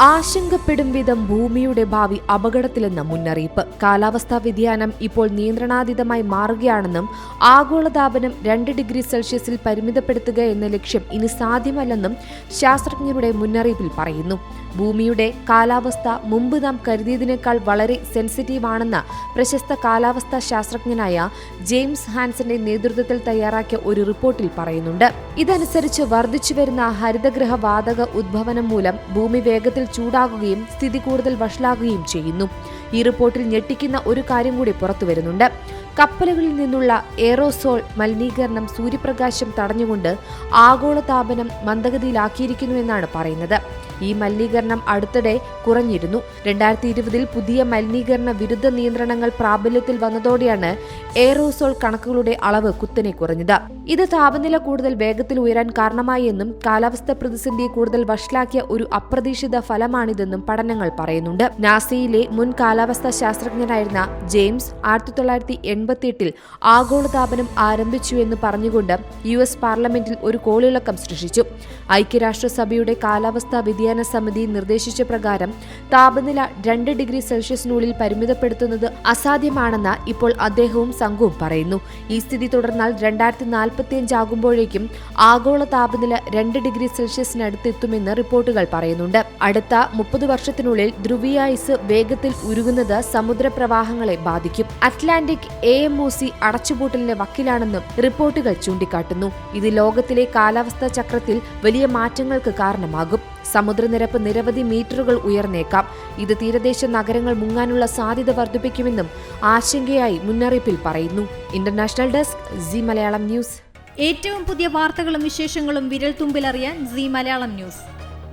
ആശങ്കപ്പെടും വിധം ഭൂമിയുടെ ഭാവി അപകടത്തിലെന്ന മുന്നറിയിപ്പ്. കാലാവസ്ഥാ വ്യതിയാനം ഇപ്പോൾ നിയന്ത്രണാതീതമായി മാറുകയാണെന്നും ആഗോളതാപനം രണ്ട് ഡിഗ്രി സെൽഷ്യസിൽ പരിമിതപ്പെടുത്തുക എന്ന ലക്ഷ്യം ഇനി സാധ്യമല്ലെന്നും ശാസ്ത്രജ്ഞരുടെ മുന്നറിയിപ്പിൽ പറയുന്നു. ഭൂമിയുടെ കാലാവസ്ഥ മുമ്പ് നാം കരുതിയതിനേക്കാൾ വളരെ സെൻസിറ്റീവാണെന്ന പ്രശസ്ത കാലാവസ്ഥാ ശാസ്ത്രജ്ഞനായ ജെയിംസ് ഹാൻസന്റെ നേതൃത്വത്തിൽ തയ്യാറാക്കിയ ഒരു റിപ്പോർട്ടിൽ പറയുന്നുണ്ട്. ഇതനുസരിച്ച് വർദ്ധിച്ചുവരുന്ന ഹരിതഗ്രഹ വാതക ഉദ്ഭവനം മൂലം ഭൂമി വേഗത്തിൽ ചൂടാകുകയും സ്ഥിതി കൂടുതൽ വഷളാകുകയും ചെയ്യുന്നു. ഈ റിപ്പോർട്ടിൽ ഞെട്ടിക്കുന്ന ഒരു കാര്യം കൂടി പുറത്തുവരുന്നുണ്ട്. കപ്പലുകളിൽ നിന്നുള്ള എയറോസോൾ മലിനീകരണം സൂര്യപ്രകാശം തടഞ്ഞുകൊണ്ട് ആഗോളതാപനം മന്ദഗതിയിലാക്കിയിരിക്കുന്നു എന്നാണ് പറയുന്നത്. ഈ മലിനീകരണം അടുത്തിടെ കുറഞ്ഞിരുന്നു. രണ്ടായിരത്തി ഇരുപതിൽ പുതിയ മലിനീകരണ വിരുദ്ധ നിയന്ത്രണങ്ങൾ പ്രാബല്യത്തിൽ വന്നതോടെയാണ് എയറോസോൾ കണക്കുകളുടെ അളവ് കുത്തനെ കുറഞ്ഞത്. ഇത് താപനില കൂടുതൽ വേഗത്തിൽ ഉയരാൻ കാരണമായി എന്നും കാലാവസ്ഥ പ്രതിസന്ധിയെ കൂടുതൽ വഷളാക്കിയ ഒരു അപ്രതീക്ഷിത ഫലമാണിതെന്നും പഠനങ്ങൾ പറയുന്നുണ്ട്. നാസയിലെ മുൻ കാലാവസ്ഥാ ശാസ്ത്രജ്ഞനായിരുന്ന ജെയിംസ് ആയിരത്തി തൊള്ളായിരത്തി എൺപത്തിയെട്ടിൽ ആഗോളതാപനം ആരംഭിച്ചു എന്ന് പറഞ്ഞുകൊണ്ട് യു എസ് പാർലമെന്റിൽ ഒരു കോളിളക്കം സൃഷ്ടിച്ചു. ഐക്യരാഷ്ട്രസഭയുടെ കാലാവസ്ഥാ സമിതി നിർദ്ദേശിച്ച പ്രകാരം താപനില രണ്ട് ഡിഗ്രി സെൽഷ്യസിനുള്ളിൽ പരിമിതപ്പെടുത്തുന്നത് അസാധ്യമാണെന്ന് ഇപ്പോൾ അദ്ദേഹവും സംഘവും പറയുന്നു. ഈ സ്ഥിതി തുടർന്നാൽ രണ്ടായിരത്തി നാൽപ്പത്തിയഞ്ചാകുമ്പോഴേക്കും ആഗോള താപനില രണ്ട് ഡിഗ്രി സെൽഷ്യസിനടുത്തെത്തുമെന്ന് റിപ്പോർട്ടുകൾ പറയുന്നുണ്ട്. അടുത്ത മുപ്പത് വർഷത്തിനുള്ളിൽ ധ്രുവീയ ഐസ് വേഗത്തിൽ ഉരുകുന്നത് സമുദ്രപ്രവാഹങ്ങളെ ബാധിക്കും. Atlantic A M O C അടച്ചുപൂട്ടലിന്റെ വക്കിലാണെന്നും റിപ്പോർട്ടുകൾ ചൂണ്ടിക്കാട്ടുന്നു. ഇത് ലോകത്തിലെ കാലാവസ്ഥാ ചക്രത്തിൽ വലിയ മാറ്റങ്ങൾക്ക് കാരണമാകും. സമുദ്രനിരപ്പ് നിരവധി മീറ്ററുകൾ ഉയർന്നേക്കാം. ഇത് തീരദേശ നഗരങ്ങൾ മുങ്ങാനുള്ള സാധ്യത വർദ്ധിപ്പിക്കുമെന്നും ആശങ്കയായി മുന്നറിയിപ്പിൽ പറയുന്നു. International desk Zee Malayalam news. ഏറ്റവും പുതിയ വാർത്തകളും വിശേഷങ്ങളും വിരൽ തുമ്പിലറിയാൻ സി മലയാളം ന്യൂസ്.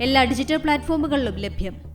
എല്ലാ ഡിജിറ്റൽ പ്ലാറ്റ്ഫോമുകളിലും ലഭ്യം.